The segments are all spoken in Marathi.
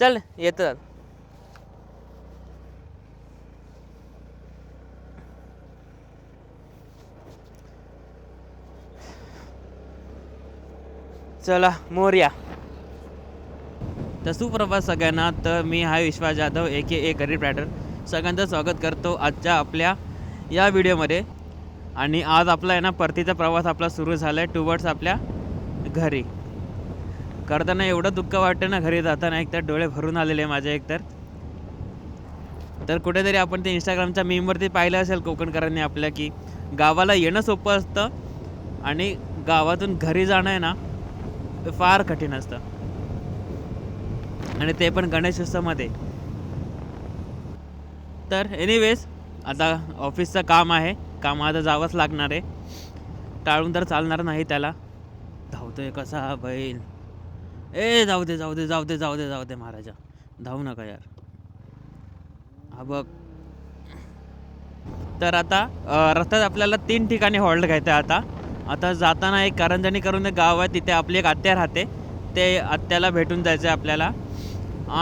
चल येतं चला मोर्या. तर सुप्रभात सगळ्यांना. तर मी हा विश्वास जाधव ए के ए गरीब रॅडर सगळ्यांचं स्वागत करतो आजच्या आपल्या या व्हिडिओमध्ये. आणि आज आपला आहे ना परतीचा प्रवास आपला सुरू झाला आहे टुवर्ड्स आपल्या घरी. करताना एवढं दुःख वाटतं ना घरी जाताना एकतर डोळे भरून आलेले माझे एकतर. तर कुठेतरी आपण ते इंस्टाग्रामच्या मीमवरती पाहिलं असेल कोकणकरांनी आपल्या की गावाला येणं सोपं असतं आणि गावातून घरी जाणं आहे ना ते फार कठीण असतं. आणि ते पण गणेश उत्सवामध्ये. तर एनिवेज आता ऑफिसचं काम आहे. काम आता जावंच लागणार आहे. टाळून तर चालणार नाही त्याला. धावतोय कसा बैल? ए जाऊ दे जाऊ दे जाऊ दे जाऊ दे जाऊ दे महाराजा. धावू नका यार. हा बघ. तर आता रस्त्यात आपल्याला तीन ठिकाणी हॉल्ट घ्यायचं आहे आता. आता जाताना एक करंजणी करून एक गाव आहे तिथे आपली एक आत्या राहते. ते आत्याला भेटून जायचं आहे आपल्याला.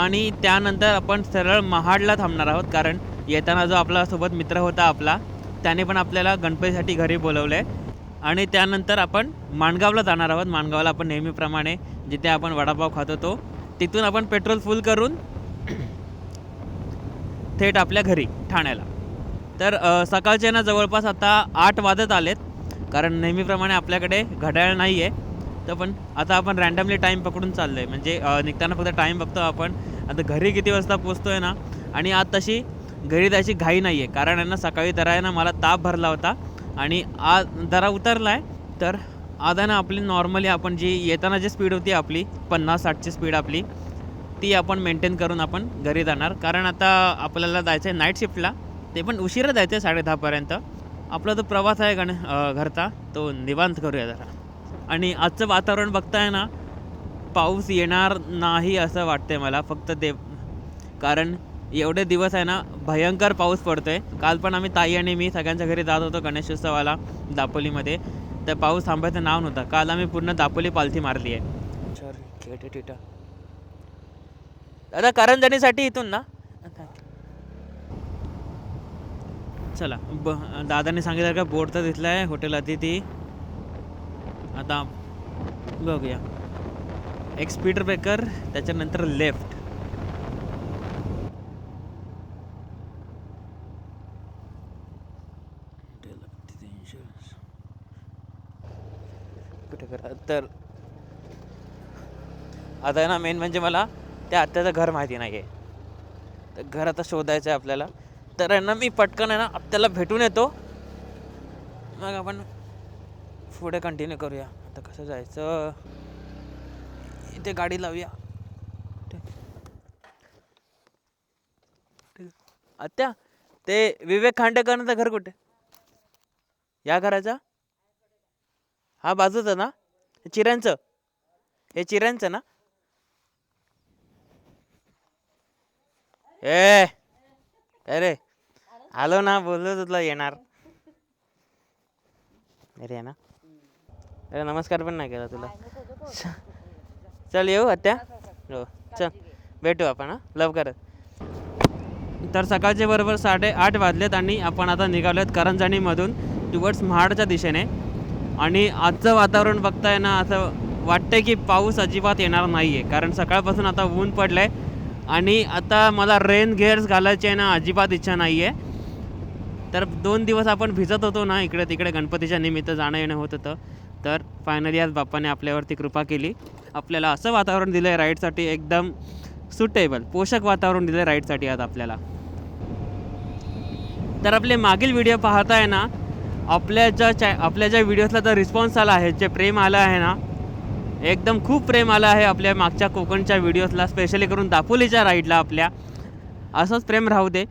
आणि त्यानंतर आपण सरळ महाडला थांबणार आहोत कारण येताना जो आपला सोबत मित्र होता आपला त्याने पण आपल्याला गणपतीसाठी घरी बोलवलं आहे आणि त्यानंतर आपण माणगावला जाणार आहोत. माणगावला आपण नेहमीप्रमाणे जिथे आपण वडापाव खात होतो तिथून आपण पेट्रोल फुल करून थेट आपल्या घरी ठाण्याला. तर सकाळचे ना जवळपास आता आठ वाजत आलेत कारण नेहमीप्रमाणे आपल्याकडे घड्याळ नाही आहे तर पण आता आपण रँडमली टाईम पकडून चाललो आहे म्हणजे निघताना फक्त टाईम बघतो आपण. आता घरी किती वाजता पोचतो आहे ना आणि आज तशी घरी तशी घाई नाही आहे कारण यांना सकाळी तर आहे ना मला ताप भरला होता. आणि आज जरा उतरला आहे तर आता ना आपली नॉर्मली आपण जी येताना जी स्पीड होती आपली पन्नास साठची स्पीड आपली ती आपण मेंटेन करून आपण घरी जाणार. कारण आता आपल्याला जायचं आहे नाईट शिफ्टला ते पण उशिरा जायचं आहे साडे दहापर्यंत आपला जो प्रवास आहे गण घरचा तो निवांत करूया जरा. आणि आजचं वातावरण बघताय ना पाऊस येणार नाही असं वाटतंय मला फक्त ते कारण एवढे दिवस आहे ना भयंकर पाऊस पडतोय. काल पण आम्ही ताई आणि मी सगळ्यांच्या घरी जात होतो गणेशोत्सवाला दापोलीमध्ये. तर पाऊस थांबायचं नाव नव्हतं. काल आम्ही पूर्ण दापोली पालथी मारली आहे. खेटे टिटा दादा करंजणीसाठी इथून ना? चला ब दादाने सांगितलं का बोर्ड तर दिसला आहे हॉटेल अतिथी. आता बघूया. एक स्पीड ब्रेकर त्याच्यानंतर लेफ्ट कुठे करा तर आता आहे ना मेन म्हणजे मला त्या आत्याचं घर माहिती नाही आहे तर घर आता शोधायचं आहे आपल्याला. तर आहे ना मी पटकन आहे ना आत्याला भेटून येतो. मग आपण पुढे कंटिन्यू करूया. आता कसं जायचं? इथे गाडी लावूया. ठीक. आत्या ते विवेक खांडेकरांचं घर कुठे? या घराचा? हा बाजूचा ना? चिऱ्यांचं हे चिऱ्यांचं ना? ए अरे आलो ना बोललो तुला येणार. अरे ना. अरे नमस्कार पण नाही केला तुला. चल येऊ आत्या. हो चल. भेटू आपण हां? लव करत तर सकाळचे बरोबर साडे आठ वाजलेत आणि आपण आता निघालोत करंजणीमधून टुवर्ड्स महाडच्या दिशेने. आणि आजचं वातावरण बघताय ना असं वाटतंय की पाऊस अजिबात येणार नाही आहे कारण सकाळपासून आता ऊन पडलं आहे आणि आता मला रेन गेअर्स घालायचे आहे ना अजिबात इच्छा नाही आहे तर दोन दिवस आपण भिजत होतो ना इकडे तिकडे गणपतीच्या निमित्त जाणं येणं होत होतं. तर फायनली आज बाप्पाने आपल्यावरती कृपा केली. आपल्याला असं वातावरण दिलं आहे राईडसाठी एकदम सुटेबल पोषक वातावरण दिलं आहे राईडसाठी आज आपल्याला. तर आपले मागील व्हिडिओ पाहताय ना आपल्या ज्या चॅ आपल्या ज्या व्हिडिओजला तर रिस्पॉन्स आला आहे जे प्रेम आलं आहे ना एकदम खूप प्रेम आलं आहे आपल्या मागच्या कोकणच्या व्हिडिओजला स्पेशली करून दापोलीच्या राईडला आपल्या. असंच प्रेम राहू दे.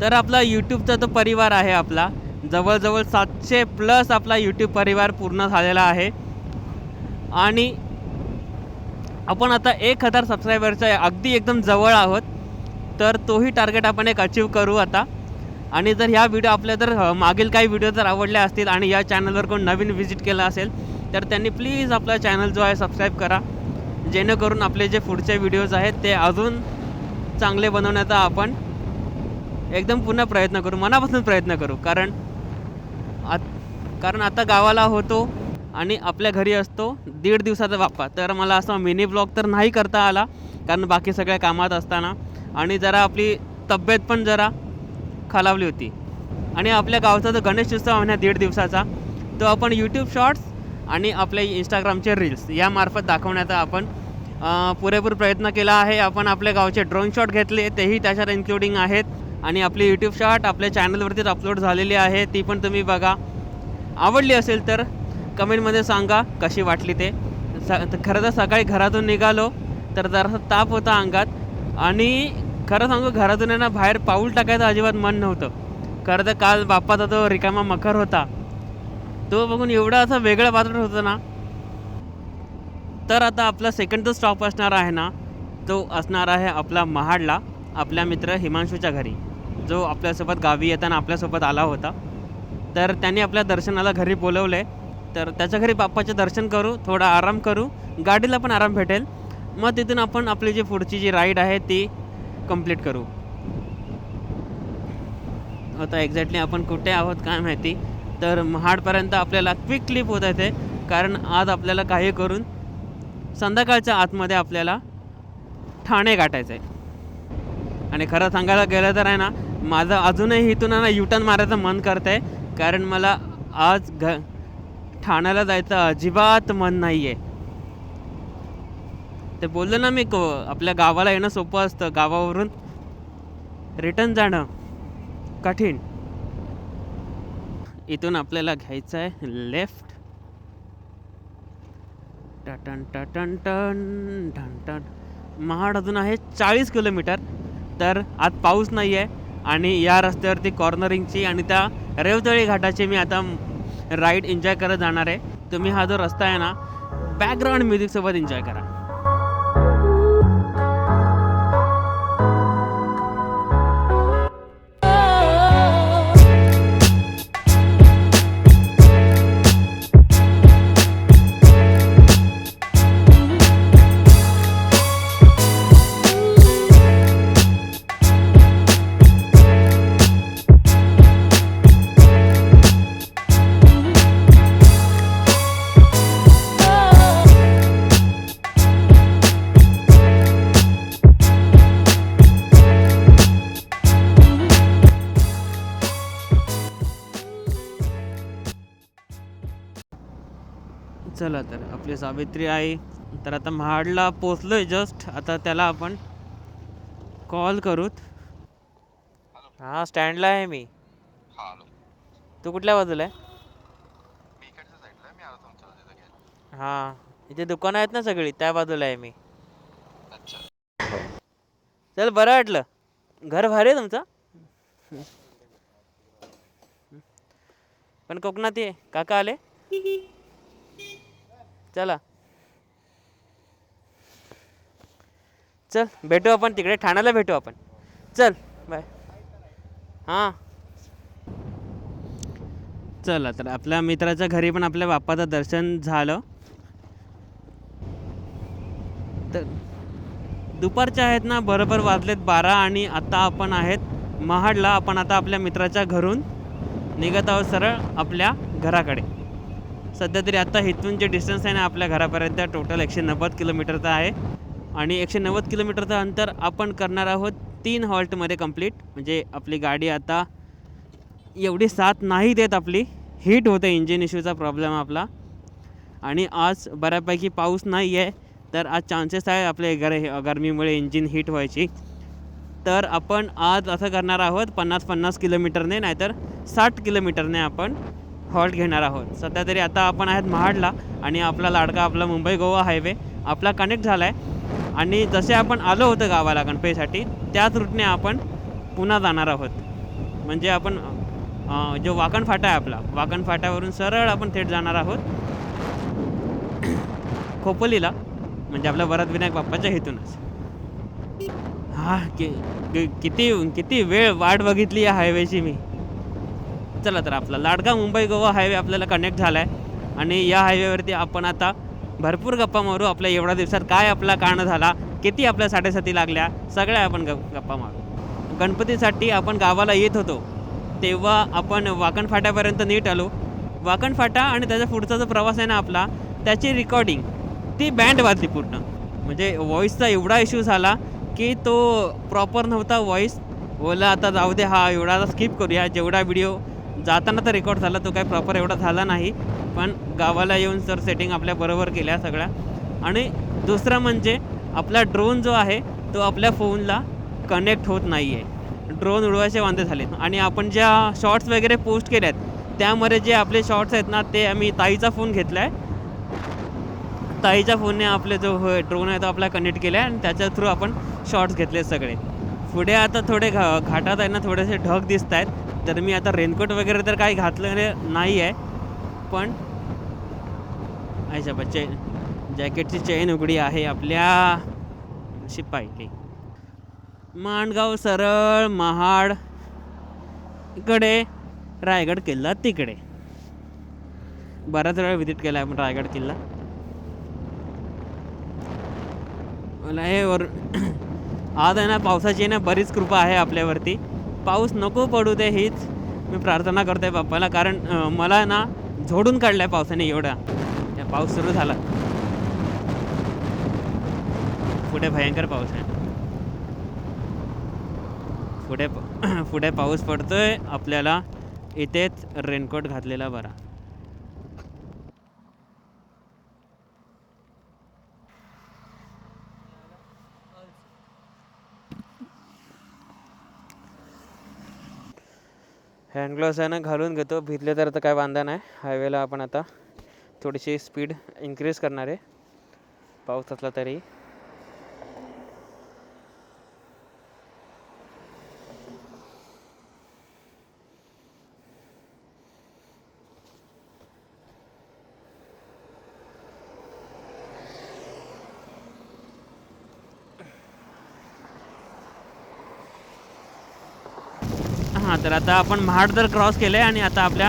तर आपला यूट्यूबचा तो परिवार आहे आपला. जवळजवळ सातशे प्लस आपला यूट्यूब परिवार पूर्ण झालेला आहे. आणि आपण आता एक हजार सबस्क्रायबरच्या अगदी एकदम जवळ आहोत. तर तोही टार्गेट आपण एक अचीव करू आता. आणि जर ह्या व्हिडिओ आपल्या जर मागील काही व्हिडिओ जर आवडले असतील आणि या चॅनलवर कोण नवीन व्हिजिट केला असेल तर त्यांनी प्लीज आपला चॅनल जो आहे सबस्क्राईब करा. जेणेकरून आपले जे पुढचे व्हिडिओज आहेत ते अजून चांगले बनवण्याचा आपण एकदम पुन्हा प्रयत्न करू मनापासून प्रयत्न करू. कारण आत कारण आता गावाला होतो आणि आपल्या घरी असतो दीड दिवसाचा बाप्पा. तर मला असं मिनी ब्लॉग तर नाही करता आला कारण बाकी सगळ्या कामात असताना. आणि जरा आपली तब्येत पण जरा खालावली होती. आणि आपल्या गावचा जो गणेश उत्सव आहे ना दीड दिवसाचा तो आपण यूट्यूब शॉर्ट्स आणि आपले इंस्टाग्रामचे रील्स यामार्फत दाखवण्याचा आपण पुरेपूर प्रयत्न केला आहे. आपण आपल्या गावचे ड्रोन शॉट घेतले तेही त्याच्यात इन्क्लुडिंग आहेत. आणि आपली यूट्यूब शॉट आपल्या चॅनलवरतीच अपलोड झालेली आहे. ती पण तुम्ही बघा. आवडली असेल तर कमेंटमध्ये सांगा कशी वाटली ते. स खरं तर सकाळी घरातून निघालो तर जरासा ताप होता अंगात. आणि खरं सांगू घरातून आहे ना बाहेर पाऊल टाकायचं अजिबात मन नव्हतं. खरं तर काल बाप्पाचा तो रिकामा मखर होता. तो बघून एवढा असं वेगळं वाटत होतं ना. तर आता आपला सेकंड जो स्टॉप असणार आहे ना तो असणार आहे आपला महाडला आपल्या मित्र हिमांशूच्या घरी. जो आपल्यासोबत गावी येताना आपल्यासोबत आला होता. तर त्याने आपल्या दर्शनाला घरी बोलवलं आहे तर त्याच्या घरी बाप्पाचे दर्शन करू थोडा आराम करू. गाडीला पण आराम भेटेल. मग तिथून आपण आपली जी पुढची जी राईड आहे ती कंप्लीट करू. आता एक्झॅक्टली आपण कुठे आहोत काय माहिती. तर महाडपर्यंत आपल्याला क्विक क्लिप होत आहे कारण आज आपल्याला काही करून संध्याकाळच्या आतमध्ये आपल्याला ठाणे गाठायचं आहे. आणि खरं सांगायला गेलं तर आहे ना माझं अजूनही इथून ना युटर्न मारायचं मन करत आहे कारण मला आज घ ठाण्याला जायचं अजिबात मन नाही आहे ते बोललो ना मी क आपल्या गावाला येणं सोपं असतं गावावरून रिटर्न जाणं. कठीण. इथून आपल्याला घ्यायचं आहे left turn turn turn turn turn. Mahad अजून आहे चाळीस किलोमीटर तर आज पाऊस नाही आहे आणि या रस्त्यावरती कॉर्नरिंगची आणि त्या रेवतळी घाटाची मी आता राईड एन्जॉय करत जाणार आहे. तुम्ही हा जो रस्ता आहे ना बॅकग्राऊंड म्युझिकसोबत एन्जॉय करा. सावित्री आई. तर आता महाडला पोचलोय जस्ट आता त्याला आपण कॉल करूत. हा स्टँडला आहे मी. तू कुठल्या बाजूला आहे? आहे. हां इथे दुकानं आहेत ना सगळी त्या बाजूला आहे मी. चल बरं वाटलं. घर भारी आहे तुमचं? पण कोकणात ये. काका आले? चला. चल भेटू आपण तिकडे ठाण्याला भेटू आपण. चल बाय. हां. चला तर आपल्या मित्राच्या घरी पण आपल्या बाप्पाचं दर्शन झालं. तर दुपारच्या आहेत ना बरोबर वाजलेत बारा आणि आता आपण आहेत महाडला. आपण आता आपल्या मित्राच्या घरून निघत आहोत सरळ आपल्या घराकडे. सध्या तरी आत्ता इथून जे डिस्टन्स आहे ना आपल्या घरापर्यंत टोटल एकशे नव्वद किलोमीटरचं आहे. आणि एकशे नव्वद किलोमीटरचं अंतर आपण करणार आहोत तीन हॉल्टमध्ये कंप्लीट म्हणजे आपली गाडी आता एवढी साथ नाही देत आपली. हीट होते इंजिन इश्यूचा प्रॉब्लेम आपला. आणि आज बऱ्यापैकी पाऊस नाही आहे तर आज चान्सेस आहे आपले गर गरमीमुळे इंजिन हीट व्हायची. तर आपण आज असं करणार आहोत पन्नास पन्नास किलोमीटरने नाहीतर साठ किलोमीटरने आपण हॉल्ट घेणार आहोत. सध्या तरी आता आपण आहेत महाडला आणि आपला लाडका आपला मुंबई गोवा हायवे. आपला कनेक्ट झाला आहे आणि जसे आपण आलो होतं गावाला गणपतीसाठी त्याच रूटने आपण पुन्हा जाणार आहोत. म्हणजे आपण जो वाकण फाटा आहे आपला वाकण फाट्यावरून सरळ आपण थेट जाणार आहोत. खोपोलीला म्हणजे आपल्या वरद विनायक बाप्पाच्या हेतूनच. हा कि कि- किती किती वेळ वाट बघितली या हायवेची मी. चला तर आपला लाडका मुंबई गोवा हायवे आपल्याला कनेक्ट झाला आहे आणि या हायवेवरती आपण आता भरपूर गप्पा मारू. आपल्या एवढ्या दिवसात काय आपला कान झाला किती आपल्या साडेसाती लागल्या सगळ्या आपण ग गप्पा मारू. गणपतीसाठी आपण गावाला येत होतो. तेव्हा आपण वाकण फाट्यापर्यंत नीट आलो. वाकण फाटा आणि त्याच्या पुढचा जो प्रवास आहे ना आपला त्याची रेकॉर्डिंग ती बँड वाजली पूर्ण. म्हणजे व्हॉईसचा एवढा इश्यू झाला की तो प्रॉपर नव्हता व्हॉईस बोला आता जाऊ दे हा एवढा आता स्किप करूया. जेवढा व्हिडिओ जाताना तर रेकॉर्ड झाला तो काही प्रॉपर एवढा झाला नाही. पण गावाला येऊन सर सेटिंग आपल्या बरोबर केल्या सगळ्या. आणि दुसरं म्हणजे आपला ड्रोन जो आहे तो आपल्या फोनला कनेक्ट होत नाही आहे ड्रोन उडवायचे वांदे झालेत. आणि आपण ज्या शॉर्ट्स वगैरे पोस्ट केल्या आहेत त्यामध्ये जे आपले शॉर्ट्स आहेत ना ते आम्ही ताईचा फोन घेतला आहे ताईच्या फोनने आपले जो हो, ड्रोन आहे तो आपला कनेक्ट केला आहे आणि त्याच्या थ्रू आपण शॉर्ट्स घेतले सगळे. पुढे आता थोडे घा घाटात आहे ना थोडेसे ढग दिसत आहेत. तर मी आता रेनकोट वगैरे तर काही घातलं नाही आहे पण अच्छा चे जॅकेटची चेन उघडी आहे आपल्या शिपाई. मांडगाव सरळ महाड इकडे रायगड किल्ला तिकडे. बऱ्याच वेळा व्हिजिट केला आपण रायगड किल्ला. मला हे वर आज आहे ना पावसाची ना बरीच कृपा आहे आपल्यावरती. पाऊस नको पडू दे हीच मी प्रार्थना करतोय बाप्पाला कारण मला ना झोडून काढलाय पावसाने एवढा. पाऊस सुरू झाला. पुढे भयंकर पाऊस आहे. पुढे पुढे पाऊस पडतोय आपल्याला इथेच रेनकोट घातलेला बरा. हँडग्लोव्स आहे ना घालून घेतो. भिजले तर आता काय वांदा नाही. हायवेला आपण आता थोडीशी स्पीड इन्क्रीज करणार आहे. पाऊस असला तरी हां तर आता आपण महाड तर क्रॉस केलं आहे आणि आता आपल्या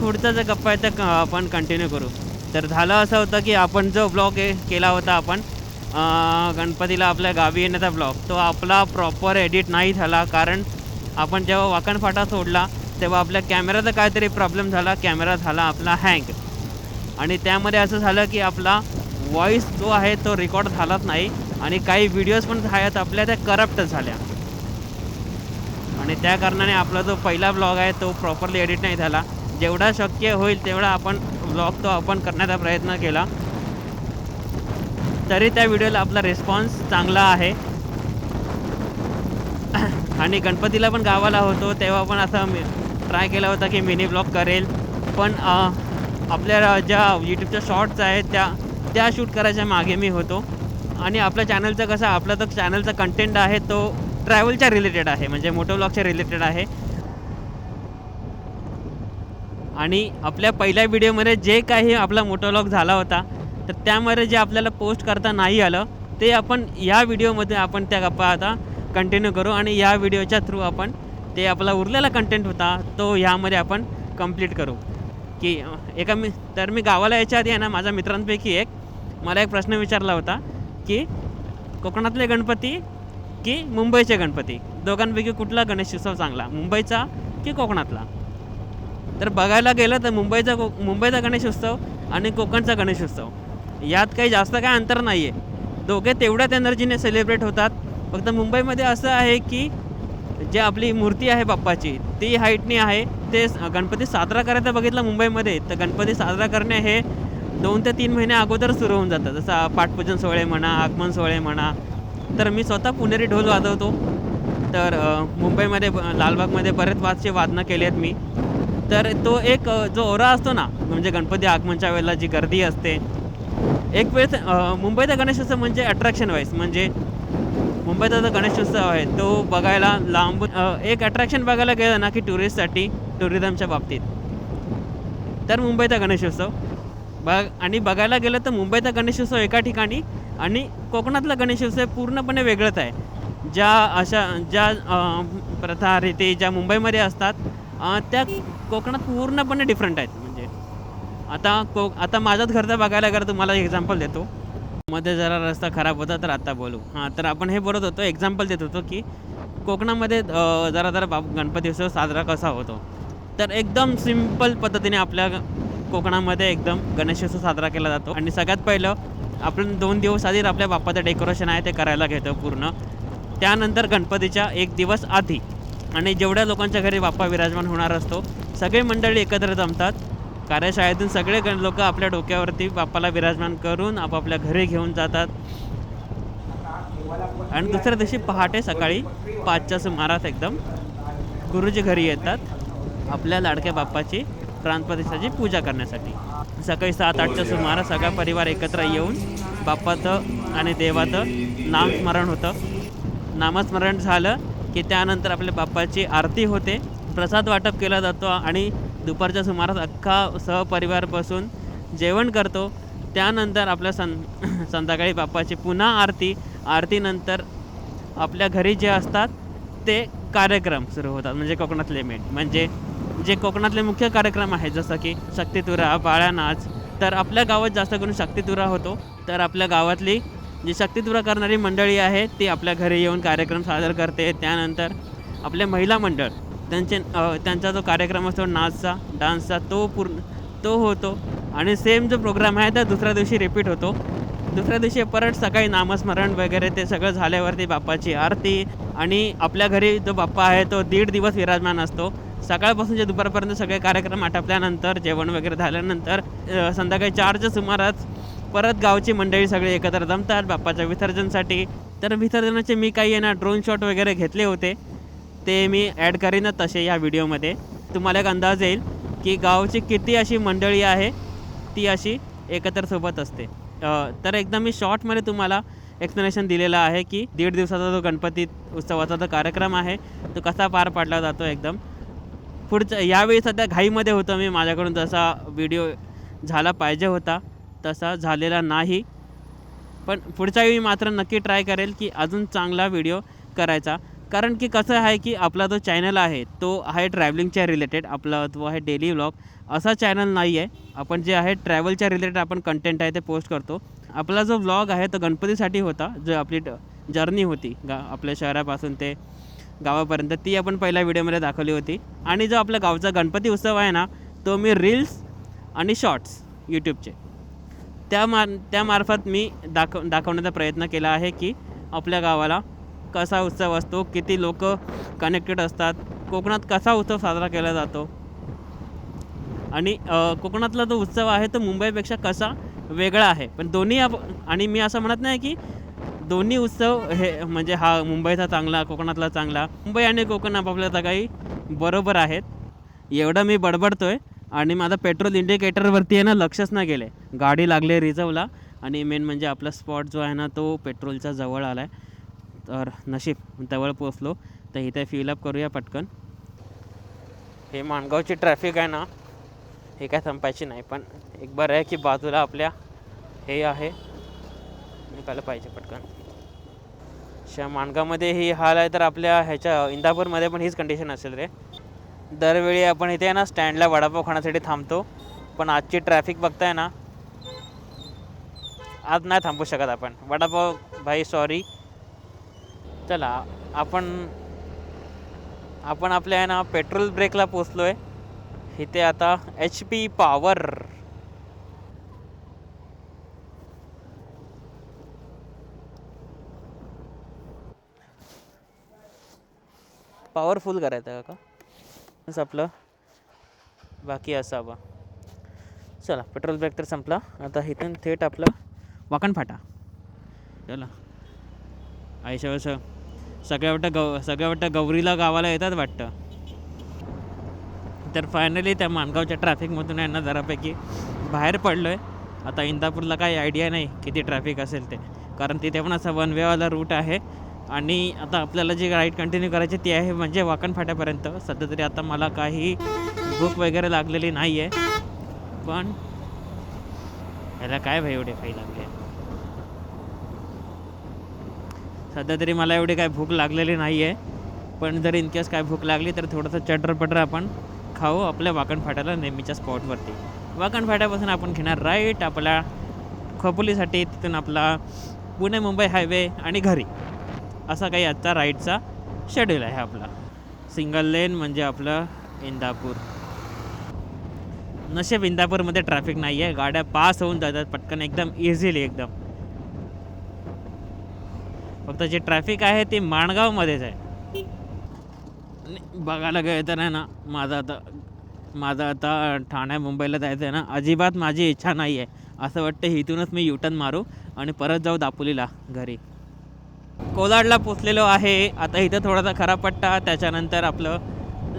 पुढचा जो गप्पा आहे तर क- आपण कंटिन्यू करू. तर झालं असं होतं की आपण जो ब्लॉग केला होता आपण गणपतीला आपल्या गावी येण्याचा ब्लॉग तो आपला प्रॉपर एडिट नाही झाला. कारण आपण जेव्हा वाकण फाटा सोडला तेव्हा आपल्या कॅमेराचा काहीतरी प्रॉब्लेम झाला. कॅमेरा झाला आपला हँग आणि त्यामध्ये असं झालं की आपला व्हॉईस जो आहे तो रेकॉर्ड झालाच नाही. आणि काही व्हिडिओज पण आहेत आपल्या त्या करप्ट झाल्या. आणि त्या कारणाने आपला जो पहिला ब्लॉग आहे तो प्रॉपरली एडिट नाही झाला. जेवढा शक्य होईल तेवढा आपण ब्लॉग तो आपण करण्याचा प्रयत्न केला. तरी त्या व्हिडिओला आपला रिस्पॉन्स चांगला आहे. आणि गणपतीला पण गावाला होतो तेव्हा पण असं ट्राय केला होता की मिनी ब्लॉग करेल. पण आपल्या ज्या यूट्यूबच्या शॉर्ट्स आहेत त्या त्या शूट करायच्या मागे मी होतो. आणि आपल्या चॅनलचं कसं आपला तर चॅनलचा कंटेंट आहे तो ट्रॅव्हलच्या रिलेटेड आहे म्हणजे मोटो ब्लॉगच्या रिलेटेड आहे. आणि आपल्या पहिल्या व्हिडिओमध्ये जे काही आपला मोटोलॉग झाला होता तर त्यामध्ये जे आपल्याला पोस्ट करता नाही आलं ते आपण या व्हिडिओमध्ये आपण त्या गप्पा आता कंटिन्यू करू आणि या व्हिडिओच्या थ्रू आपण ते आपला उरलेला कंटेंट होता तो ह्यामध्ये आपण कंप्लीट करू. की एका मी तर मी गावाला यायच्या आधी आहे ना माझ्या मित्रांपैकी एक मला एक प्रश्न विचारला होता की कोकणातले गणपती की मुंबईचे गणपती. दोघांपैकी कुठला गणेशोत्सव चांगला? मुंबईचा की कोकणातला? तर बघायला गेलं तर मुंबईचा को मुंबईचा गणेशोत्सव आणि कोकणचा गणेशोत्सव यात काही जास्त काय अंतर नाही आहे दोघे तेवढ्याच एनर्जीने सेलिब्रेट होतात. फक्त मुंबईमध्ये असं आहे की जे आपली मूर्ती आहे बाप्पाची ती हाईटनी आहे. ते गणपती साजरा करायचा बघितलं मुंबईमध्ये तर गणपती साजरा करणे हे दोन ते तीन महिने अगोदर सुरू होऊन जातं. जसं पाठपूजन सोहळे म्हणा आगमन सोहळे म्हणा तर मी स्वतः पुणेरी ढोल वाजवतो. तर मुंबईमध्ये लालबागमध्ये बरेच वाजचे वादनं केले आहेत मी. तर तो एक जो ओरा असतो ना म्हणजे गणपती आगमनच्या वेळेला जी गर्दी असते एक वेळेस मुंबईचा गणेशोत्सव म्हणजे अट्रॅक्शन वाईज म्हणजे मुंबईचा जो गणेशोत्सव आहे तो बघायला लांब एक अट्रॅक्शन बघायला गेलं ना की टुरिस्टसाठी टुरिझमच्या बाबतीत. तर मुंबईचा गणेशोत्सव बघ आणि बघायला गेलं तर मुंबईचा गणेशोत्सव एका ठिकाणी आणि कोकणातला गणेशोत्सव पूर्णपणे वेगळंच आहे. ज्या अशा ज्या प्रथा रीती ज्या मुंबईमध्ये असतात त्या कोकणात पूर्णपणे डिफरंट आहेत म्हणजे. आता को आता माझ्याच घरचं बघायला गेलं तुम्हाला एक्झाम्पल देतो. मध्ये जरा रस्ता खराब होता तर आता बोलू. हां तर आपण हे बोलत होतो एक्झाम्पल देत होतो की कोकणामध्ये जरा जरा बाप गणपती उत्सव साजरा कसा होतो. तर एकदम सिंपल पद्धतीने आपल्या कोकणामध्ये एकदम गणेशोत्सव साजरा केला जातो. आणि सगळ्यात पहिलं आपण दोन दिवस आधी आपल्या बाप्पाचं डेकोरेशन आहे ते करायला घेतो पूर्ण. त्यानंतर गणपतीच्या एक दिवस आधी आणि जेवढ्या लोकांच्या घरी बाप्पा विराजमान होणार असतो सगळे मंडळी एकत्र जमतात. कार्यशाळेतून सगळे गण लोक आपल्या डोक्यावरती बाप्पाला विराजमान करून आपापल्या घरी घेऊन जातात. आणि दुसऱ्या दिवशी पहाटे सकाळी पाचच्या सुमारास एकदम गुरुजी घरी येतात आपल्या लाडक्या बाप्पाची प्राणप्रतिष्ठाची पूजा करण्यासाठी. सकाळी सात आठच्या सुमारास सगळा परिवार एकत्र येऊन बाप्पाचं आणि देवाचं नामस्मरण होतं. नामस्मरण झालं की त्यानंतर आपल्या बाप्पाची आरती होते. प्रसाद वाटप केला जातो आणि दुपारच्या सुमारास अख्खा सहपरिवार बसून जेवण करतो. त्यानंतर आपल्या सं संध्याकाळी बाप्पाची पुन्हा आरती. आरतीनंतर आपल्या घरी जे असतात ते कार्यक्रम सुरू होतात. म्हणजे कोकणातले मेन म्हणजे जे कोकणातले मुख्य कार्यक्रम आहेत जसं की शक्तितुरा बाळा नाच तर आपल्या गावात जास्त करून शक्तितुरा होतो. तर आपल्या गावातली जी शक्तितुरा करणारी मंडळी आहे ती आपल्या घरी येऊन कार्यक्रम सादर करते. त्यानंतर आपले महिला मंडळ त्यांचे त्यांचा जो कार्यक्रम असतो नाचचा डान्सचा तो पूर्ण तो होतो. आणि सेम जो प्रोग्राम आहे त्या दुसऱ्या दिवशी रिपीट होतो. दुसऱ्या दिवशी परत सकाळी नामस्मरण वगैरे ते सगळं झाल्यावरती बाप्पाची आरती आणि आपल्या घरी जो बाप्पा आहे तो दीड दिवस विराजमान असतो. सकाळपासून जे दुपारपर्यंत सगळे कार्यक्रम आटपल्यानंतर जेवण वगैरे झाल्यानंतर संध्याकाळी चारच्या सुमारास परत गावची मंडळी सगळे एकत्र जमतात बाप्पाच्या विसर्जनसाठी. तर विसर्जनाचे मी काही आहे ना ड्रोन शॉट वगैरे घेतले होते. ते मी ॲड करीनच तसे या व्हिडिओमध्ये. तुम्हाला एक अंदाज येईल की गावची किती अशी मंडळी आहे ती अशी एकत्र सोबत असते. तर एकदम मी शॉर्टमध्ये तुम्हाला एक्सप्लेनेशन दिलेलं आहे की दीड दिवसाचा जो गणपती उत्सवाचा जो कार्यक्रम आहे तो कसा पार पाडला जातो एकदम. पुढच्या यावेळी सध्या घाईमध्ये होतं मी. माझ्याकडून जसा व्हिडिओ झाला पाहिजे होता. तसा झालेला नाही. पण पुढच्या वेळी मात्र नक्की ट्राय करेल की अजून चांगला व्हिडिओ करायचा. कारण की कसं आहे की आपला जो चॅनल आहे तो आहे ट्रॅव्हलिंगच्या रिलेटेड आपला तो आहे डेली व्लॉग असा चॅनल नाही आहे आपण जे आहे ट्रॅव्हलच्या रिलेटेड आपण कंटेंट आहे ते पोस्ट करतो. आपला जो व्लॉग आहे तो गणपतीसाठी होता. जो आपली जर्नी होती गा आपल्या शहरापासून ते गावापर्यंत. ती आपण पहिल्या व्हिडिओमध्ये दाखवली होती. आणि जो आपला गावचा गणपती उत्सव आहे ना तो मी रील्स आणि शॉर्ट्स यूट्यूबचे. त्या मार त्यामार्फत मी दाखव दाखवण्याचा प्रयत्न केला आहे की आपल्या गावाला कसा उत्सव असतो किती लोक कनेक्टेड असतात कोकणात कसा उत्सव साजरा केला जातो आणि कोकणातला जो उत्सव आहे तो मुंबईपेक्षा कसा वेगळा आहे. पण दोन्ही आप आणि मी असं म्हणत नाही की दोन्ही उत्सव हे म्हणजे हा मुंबईचा चांगला कोकणातला चांगला. मुंबई आणि कोकण आपापल्या काही बरोबर आहेत. एवढं मी बडबडतो आहे आणि माझा पेट्रोल इंडिकेटरवरती आहे ना लक्षच नाही गेले गाडी लागली रिझर्वला आणि मेन म्हणजे आपला स्पॉट जो आहे ना तो पेट्रोलचा जवळ आला आहे तर नशीब जवळ पोचलो तर इथे फिलअप करूया पटकन. हे माणगावची ट्रॅफिक आहे ना हे काय संपायची नाही पण एक बरं आहे की बाजूला आपल्या हे आहे. निघायला पाहिजे पटकन. अच्छा माणगामध्ये ही हाल आहे तर आपल्या ह्याच्या इंदापूरमध्ये पण हीच कंडिशन असेल रे. दरवेळी आपण इथे आहे ना स्टँडला वडापाव खाण्यासाठी थांबतो. पण आजची ट्रॅफिक बघताय ना आज नाही थांबू शकत आपण. वडापाव भाई सॉरी चला आपण आपण आपल्या आहे ना पेट्रोल ब्रेकला पोचलो आहे इथे आता एच पी पॉवर पॉवरफुल करायचं का बस आपलं. बाकी असावं चला पेट्रोल ब्रेक तर संपला. आता इथून थेट आपलं वाकण फाटा चला. आयशा असं सगळ्या वाटतं गौ सगळ्या वाटतं गौरीला गावाला येतात वाटतं. तर फायनली त्या माणगावच्या ट्रॅफिकमधून यांना जरापैकी बाहेर पडलो आहे आता इंदापूरला काही आयडिया नाही किती ट्रॅफिक असेल ते. कारण तिथे पण असा वन वेवाला रूट आहे. आणि आता आपल्याला जे राईड कंटिन्यू करायची ती आहे म्हणजे वाकण फाट्यापर्यंत सध्या तरी आता मला काही भूक वगैरे लागलेली नाही आहे पण ह्याला काय भाई एवढे काही लागले? सध्या तरी मला एवढी काय भूक लागलेली नाही आहे पण जर इनकेस काय भूक लागली तर थोडंसं चटर पटर आपण खाऊ आपल्या वाकण फाट्याला नेहमीच्या स्पॉटवरती वाकण फाट्यापासून आपण घेणार राईट आपल्या खोपोलीसाठी तिथून आपला पुणे मुंबई हायवे आणि घरी. असा काही आजचा राईडचा शेड्यूल आहे आपला. सिंगल लेन म्हणजे आपलं इंदापूर. नशेब इंदापूरमध्ये ट्रॅफिक नाही आहे गाड्या पास होऊन जातात पटकन एकदम इझिली एकदम. फक्त जे ट्रॅफिक आहे ते माणगावमध्येच आहे. बघायला गेलं तर नाही ना माझं आता माझं आता ठाणे मुंबईला जायचं आहे ना अजिबात माझी इच्छा नाही आहे असं वाटतं इथूनच मी युटर्न मारू आणि परत जाऊ दापोलीला घरी. कोलाडला पोचलेलो आहे. आता इथं थोडासा खराब पट्टा त्याच्यानंतर आपलं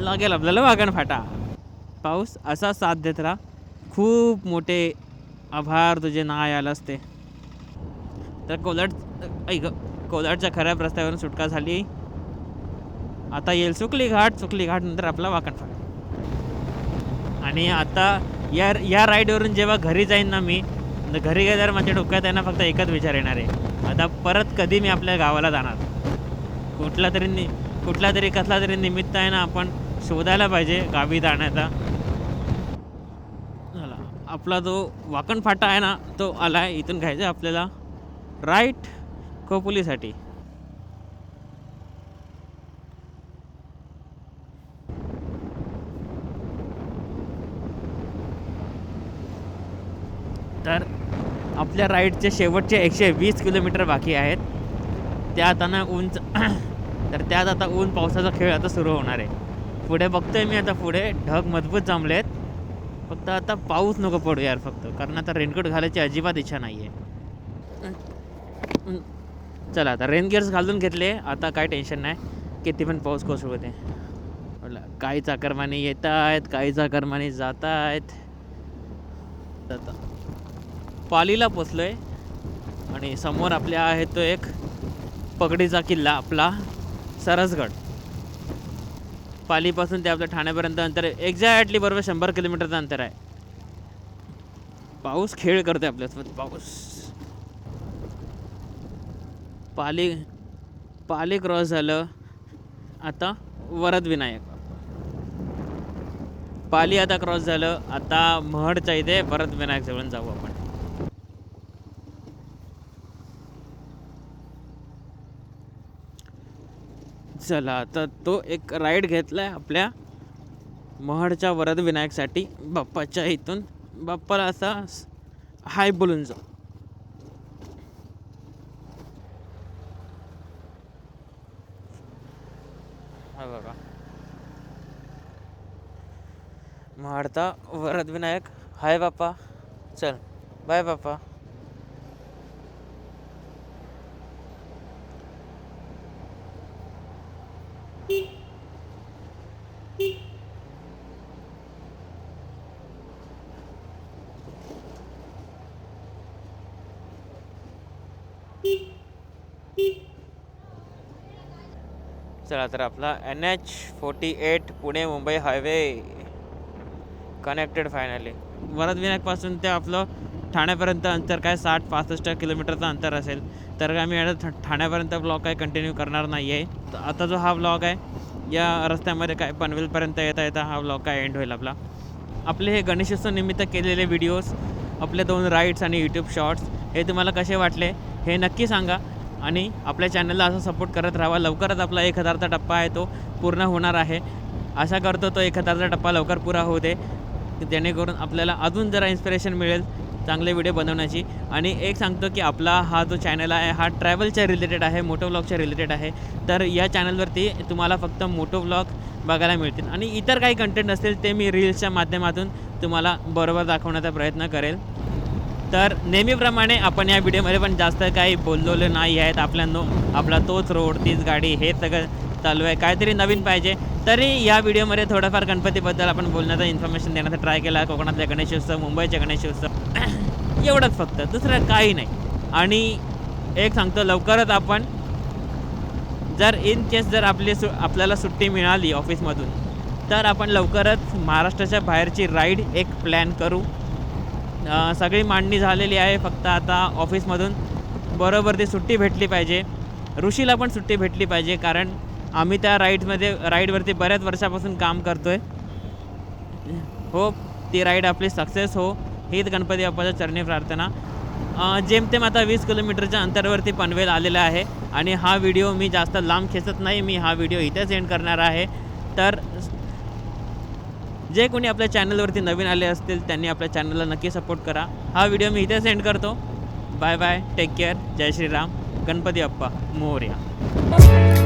लागेल आपल्याला वागण फाटा. पाऊस असा साथ देत राहा. खूप मोठे आभार तुझे नाही आलं ते तर कोलाड ऐक कोलाडच्या खऱ्या रस्त्यावरून सुटका झाली. आता येईल सुकली घाट सुकली घाट नंतर आपला वाकण फाटा. आणि आता या या राईडवरून जेव्हा घरी जाईन ना मी घरी गेल्यावर माझ्या डोक्यात आहे ना फक्त एकच विचार येणार आहे. आता परत कधी मी आपल्या गावाला जाणार? कुठला तरी नि कुठला तरी कसला तरी निमित्त आहे ना आपण शोधायला पाहिजे गावी जाण्याचा. झाला आपला जो वाकण फाटा आहे ना तो आला आहे इथून घ्यायचा आपल्याला. राईट खोपोलीसाठी. तर आपल्या राईडचे शेवटचे एकशे वीस किलोमीटर बाकी आहेत. त्यात आता उंच तर त्यात आता ऊन पावसाचा खेळ आता सुरू होणार आहे. पुढे बघतोय मी आता पुढे. ढग मजबूत जमलेत. आहेत फक्त आता पाऊस नको पडू यार फक्त. कारण आता रेनकोट घालायची अजिबात इच्छा नाही आहे चला आता रेनगिअर्स घालून घेतले. आता काय टेन्शन नाही. किती पण पाऊस कोसळू दे. काही चाकरमानी येत आहेत काही चाकरमानी जात. आहेत पालीला पालीला पोचलोय. आणि समोर आपल्या आहे तो एक पगडीचा किल्ला आपला सरसगड. पालीपासून ते आपल्या ठाण्यापर्यंत अंतर एक्झॅक्टली बरोबर शंभर किलोमीटरचं अंतर आहे. पाऊस खेळ करते आपल्यासोबत पाऊस. पाली पाली क्रॉस झालं. आता वरद विनायक. पाली आता क्रॉस झालं. आता महडच्या इथे परत विनायक जवळ जाऊ आपण. चला आता तो एक राईड घेतला आहे आपल्या महडच्या वरद विनायकसाठी बाप्पाच्या इथून बाप्पाला असा हाय बोलून जाऊ हा बघा. महाडता वरद विनायक हाय बाप्पा. चल. बाय बाप्पा. चला तर आपला N H forty eight Pune Mumbai highway connected finally. Varad विनायकपासून ते आपलं ठाण्यापर्यंत अंतर काय साठ पासष्ट किलोमीटरचं अंतर असेल तर आम्ही आता ठा- ठाण्यापर्यंत ब्लॉग काय कंटिन्यू करणार नाही आहे तर आता जो हा ब्लॉग आहे या रस्त्यामध्ये काय पनवेलपर्यंत येता येता हा ब्लॉग काय एंड होईल आपला. आपले हे गणेशोत्सव निमित्त केलेले व्हिडिओज आपले दोन राईड्स आणि यूट्यूब शॉर्ट्स हे तुम्हाला कसे वाटले हे नक्की सांगा. आणि आपल्या चॅनलला असं सपोर्ट करत राहावा. लवकरच आपला एक हजारचा टप्पा आहे तो पूर्ण होणार आहे. आशा करतो तो एक हजारचा टप्पा लवकर पुरा होऊ दे. जेणेकरून आपल्याला अजून जरा इन्स्पिरेशन मिळेल चांगले व्हिडिओ बनवण्याची. आणि एक सांगतो की आपला हा जो चॅनल आहे हा ट्रॅव्हलच्या रिलेटेड आहे मोटो व्लॉगच्या रिलेटेड आहे. तर या चॅनलवरती तुम्हाला फक्त मोटो व्लॉग बघायला मिळतील. आणि इतर काही कंटेंट असतील ते मी रील्सच्या माध्यमातून तुम्हाला बरोबर दाखवण्याचा प्रयत्न करेल. तर नेहमीप्रमाणे आपण या व्हिडिओमध्ये पण जास्त काही बोललेलो नाही आहेत. आपल्यानो आपला तोच रोड तीच गाडी हे सगळं चालू आहे. काहीतरी नवीन पाहिजे. तरी या व्हिडिओमध्ये थोडंफार गणपतीबद्दल आपण बोलण्याचा इन्फॉर्मेशन देण्याचा ट्राय केला. कोकणातल्या गणेशोत्सव मुंबईच्या गणेशोत्सव. एवढंच फक्त. दुसरं काही नाही. आणि एक सांगतो लवकरच आपण जर इन केस जर आपली सु आपल्याला सुट्टी मिळाली ऑफिसमधून तर आपण लवकरच महाराष्ट्राच्या बाहेरची राईड एक प्लॅन करू. सगळी मांडणी झालेली आहे फक्त आता ऑफिसमधून. बरोबर ती सुट्टी भेटली पाहिजे. ऋषीला पण सुट्टी भेटली पाहिजे कारण आम्ही त्या राईडमध्ये राईडवरती बऱ्याच वर्षापासून काम करतो आहे हो ती राईड आपली सक्सेस हो. हीच गणपती बाप्पाच्या चरणी प्रार्थना. जेमतेम आता वीस किलोमीटरच्या अंतरावरती पनवेल आलेला आहे आणि हा व्हिडिओ मी जास्त लांब खेचत नाही. मी हा व्हिडिओ इथेच एंड करणार आहे. तर जे कोणी आपल्या चॅनलवरती नवीन आले असतील त्यांनी आपल्या चॅनलला नक्की सपोर्ट करा. हा व्हिडिओ मी इथे सेंड करतो. बाय बाय टेक केअर जय श्रीराम. गणपती अप्पा मोर्या.